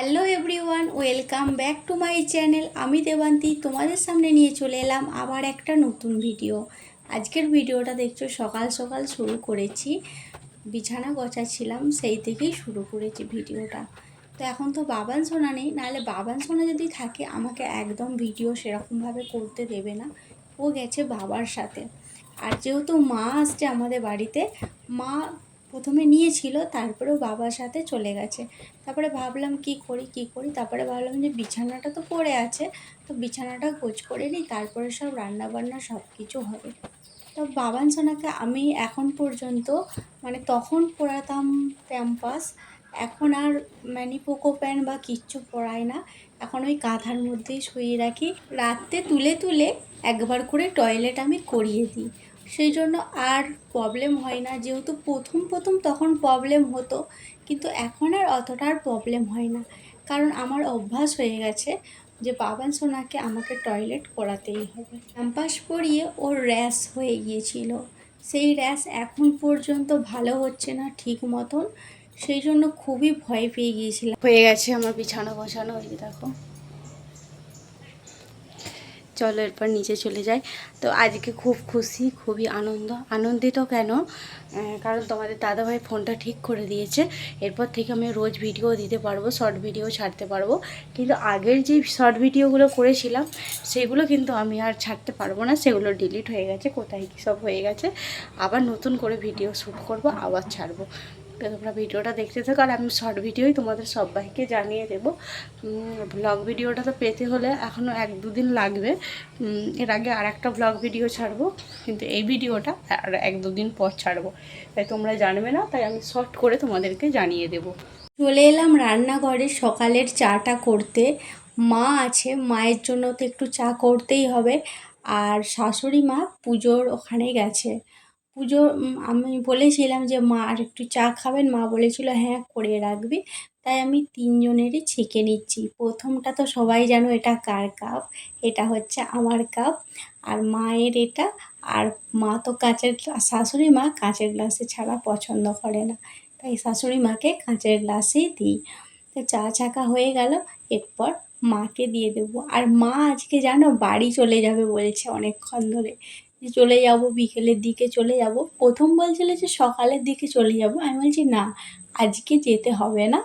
Hello everyone, welcome back to my channel. আমি দেবান্তি, তোমাদের সামনে নিয়ে চলে এলাম আবার একটা নতুন ভিডিও। আজকের ভিডিওটা দেখছ, সকাল সকাল শুরু করেছি। বিছানা গোছাচ্ছিলাম, সেই থেকেই শুরু করেছি ভিডিওটা। তো এখন তো বাবান সোনা নেই, নাহলে বাবান সোনা যদি থাকে, আমাকে একদম ভিডিও সেরকমভাবে করতে দেবে না। ও গেছে বাবার সাথে। আর যেহেতু মা আসছে আমাদের বাড়িতে, মা প্রথমে নিয়েছিল, তারপরেও বাবার সাথে চলে গেছে। তারপরে ভাবলাম কি করি কি করি? তারপরে ভাবলাম যে বিছানাটা তো পড়ে আছে, তো বিছানাটা গোছ করে নিই, তারপরে সব রান্না বান্না সব কিছু হবে। তো বাবান সোনাকে আমি এখন পর্যন্ত মানে তখন পড়াতাম প্যাম্পাস এখন আর ম্যানিপোকো প্যান্ট বা কিচ্ছু পরাই না। এখন ওই কাঁথার মধ্যেই শুয়ে রাখি। রাত্রে তুলে তুলে একবার করে টয়লেট আমি করিয়ে দিই। সেই জন্য আর প্রবলেম হয় না। যেহেতু প্রথম প্রথম তখন প্রবলেম হতো, কিন্তু এখন আর অতটা আর প্রবলেম হয় না। কারণ আমার অভ্যাস হয়ে গেছে যে বাবান সোনাকে আমাকে টয়লেট করাতেই হবে। ক্যাম্পাস পরিয়ে ওর র্যাশ হয়ে গিয়েছিল। সেই র্যাশ এখন পর্যন্ত ভালো হচ্ছে না ঠিক মতন। সেই জন্য খুবই ভয় পেয়ে গিয়েছিলাম। হয়ে গেছে আমার বিছানা বসানো ওই দেখো। চলো এরপর নিচে চলে যাই। তো আজকে খুব খুশি, খুবই আনন্দ, আনন্দিত কেন? কারণ তোমাদের দাদাভাই ফোনটা ঠিক করে দিয়েছে। এরপর থেকে আমি রোজ ভিডিও দিতে পারব, শর্ট ভিডিও ছাড়তে পারব। কিন্তু আগের যে শর্ট ভিডিওগুলো করেছিলাম, সেগুলো কিন্তু আমি আর ছাড়তে পারব না। সেগুলো ডিলিট হয়ে গেছে, কোথায় কী সব হয়ে গেছে। আবার নতুন করে ভিডিও শ্যুট করব, আবার ছাড়বো। তো তোমরা ভিডিওটা দেখতে থাকো আর আমি শর্ট ভিডিওই তোমাদের সবাইকে জানিয়ে দেবো। ব্লগ ভিডিওটা তো পেতে হলে এখনও এক দুদিন লাগবে। এর আগে আর একটা ব্লগ ভিডিও ছাড়বো, কিন্তু এই ভিডিওটা আর এক দুদিন পর ছাড়বো। তাই তোমরা জানবে না, তাই আমি শর্ট করে তোমাদেরকে জানিয়ে দেবো। চলে এলাম রান্নাঘরে, সকালের চাটা করতে। মা আছে, মায়ের জন্য তো একটু চা করতেই হবে। আর শাশুড়ি মা পুজোর ওখানে গেছে। পুজো আমি বলেছিলাম যে মা আর একটু চা খাবেন। মা বলেছিল হ্যাঁ করে রাখবি। তাই আমি তিনজনেরই ছেঁকে নিচ্ছি। প্রথমটা তো সবাই জানো এটা কার কাপ? এটা হচ্ছে আমার কাপ। আর মায়ের এটা। আর মা তো কাঁচের শাশুড়ি মা কাঁচের গ্লাসে ছাড়া পছন্দ করে না। তাই শাশুড়ি মাকে কাঁচের গ্লাসেই দিই। তো চা ছাকা হয়ে গেল। এরপর মাকে দিয়ে দেবো। আর মা আজকে জানো বাড়ি চলে যাবে বলছে অনেকক্ষণ ধরে। যে চলে যাব, বিকেলের দিকে চলে যাব। প্রথম বলছিল যে সকালের দিকে চলে যাব। আমি বলছি, না, আজকে যেতে হবে না।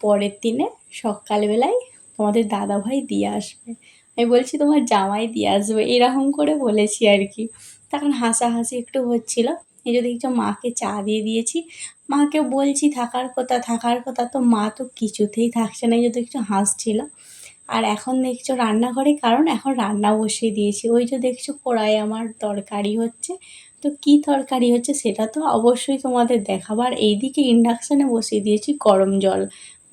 পরের দিনে সকালবেলায় তোমাদের দাদাভাই দিয়ে আসবে। আমি বলছি, তোমার জামাই দিয়ে আসবে। এরকম করে বলেছি আর কি। তখন হাসাহাসি একটু হচ্ছিল। এই যদি দেখছ, মাকে চা দিয়ে দিয়েছি। মাকে বলছি, থাকার কথা থাকার কথা। তো মা তো কিছুতেই থাকছে না। এই যে দেখছ, হাসছিল। আর এখন দেখছ রান্নাঘরে, কারণ এখন রান্না বসিয়ে দিয়েছি। ওই যে দেখছ কড়াই আমার তরকারি হচ্ছে। তো কি তরকারি হচ্ছে সেটা তো অবশ্যই তোমাদের দেখাবো। আর এইদিকে ইন্ডাকশানে বসিয়ে দিয়েছি গরম জল,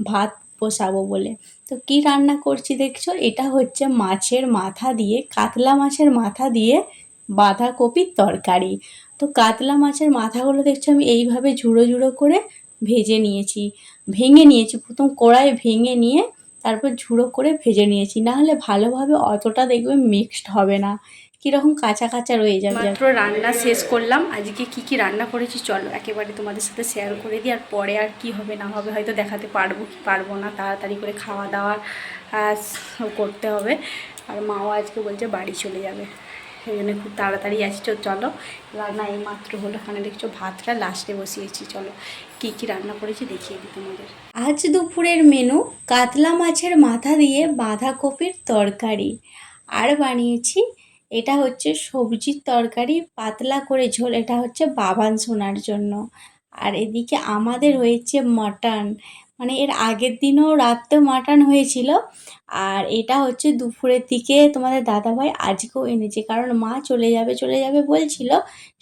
ভাত বসাবো বলে। তো কি রান্না করছি দেখছ? এটা হচ্ছে মাছের মাথা দিয়ে, কাতলা মাছের মাথা দিয়ে বাঁধাকপির তরকারি। তো কাতলা মাছের মাথাগুলো দেখছ আমি এইভাবে ঝুড়ো ঝুড়ো করে ভেজে নিয়েছি। ভেঙে নিয়েছি, প্রথম কড়াই ভেঙে নিয়ে তারপর ঝুড়ো করে ভেজে নিয়েছি। না হলে ভালোভাবে অতটা দেখবে মিক্সড হবে না। কীরকম কাঁচা কাঁচা রয়ে যাবে। মাত্র রান্না শেষ করলাম। আজকে কি কি রান্না করেছি চলো একেবারে তোমাদের সাথে শেয়ার করে দিই। আর পরে আর কি হবে না হবে হয়তো দেখাতে পারব কি পারব না। তাড়াতাড়ি করে খাওয়া দাওয়া করতে হবে। আর মাও আজকে বলছে বাড়ি চলে যাবে। সেই জন্য খুব তাড়াতাড়ি আসছি, চলো। রান্না এই মাত্র হলো, এখানে দেখছ ভাতটা লাস্টে বসিয়েছি, চলো। কী কী রান্না করেছি দেখিয়ে দিই তোমাদের। আজ দুপুরের মেনু কাতলা মাছের মাথা দিয়ে বাঁধাকপির তরকারি। আর বানিয়েছি, এটা হচ্ছে সবজির তরকারি, পাতলা করে ঝোল, এটা হচ্ছে বাবান সোনার জন্য। আর এদিকে আমাদের হয়েছে মাটন মানে এর আগের দিনও রাত্রে মাটন হয়েছিল। আর এটা হচ্ছে দুপুরের দিকে তোমাদের দাদাভাই আজকেও এনেছে। কারণ মা চলে যাবে চলে যাবে বলছিল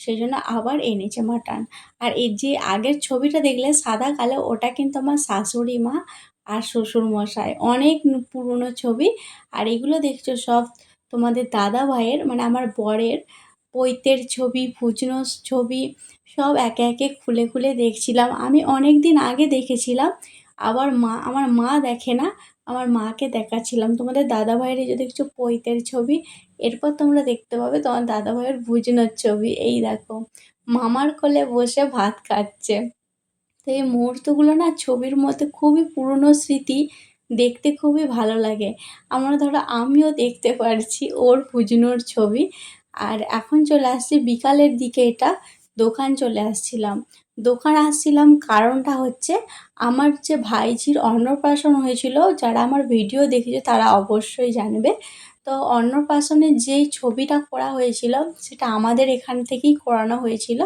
সেই জন্য আবার এনেছে মাটন। আর এর যে আগের ছবিটা দেখলে সাদা কালো, ওটা কিন্তু আমার শাশুড়ি মা আর শ্বশুর মশাই অনেক পুরনো ছবি। আর এগুলো দেখছ সব তোমাদের দাদা ভাইয়ের মানে আমার বরের পৈতের ছবি, ফুচনোর ছবি, সব একে একে খুলে খুলে দেখছিলাম। আমি অনেক দিন আগে দেখেছিলাম। আবার মা, আমার মা দেখে না, আমার মাকে দেখাচ্ছিলাম। তোমাদের দাদা ভাইয়ের এই যে দেখছ পৈতের ছবি, এরপর তোমরা দেখতে পাবে তোমার দাদা ভাইয়ের ভুজনোর ছবি। এই দেখো, মামার কোলে বসে ভাত খাচ্ছে। তো এই মুহূর্তগুলো না ছবির মধ্যে খুবই পুরনো স্মৃতি, দেখতে খুবই ভালো লাগে। আমরা ধরো আমিও দেখতে পারছি ওর পুজনোর ছবি। আর এখন চলে আসছি বিকালের দিকে, এটা দোকান চলে আসছিলাম। দোকান আসছিলাম কারণটা হচ্ছে আমার যে ভাইঝির অন্নপ্রাশন হয়েছিল, যারা আমার ভিডিও দেখেছে তারা অবশ্যই জানবে। তো অন্নপ্রাশনের যেই ছবিটা করা হয়েছিল সেটা আমাদের এখান থেকেই করানো হয়েছিল।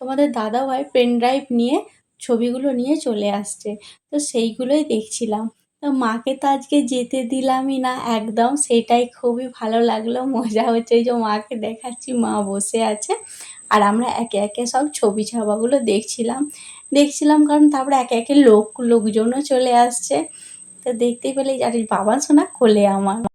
তোমাদের দাদাভাই পেন ড্রাইভ নিয়ে ছবিগুলো নিয়ে চলে আসছে। তো সেইগুলোই দেখছিলাম। তো মাকে তো আজকে যেতে দিলামই না, একদম সেটাই খুবই ভালো লাগল, মজা হচ্ছে যে মাকে দেখাচ্ছি, মা বসে আছে। আর আমরা একে একে সব ছবি ছাপাগুলো দেখছিলাম। দেখছিলাম কারণ তারপরে একে একে লোক, লোকজনও চলে আসছে। তো দেখতেই পেলে আর বাবা সোনা কোলে আমার।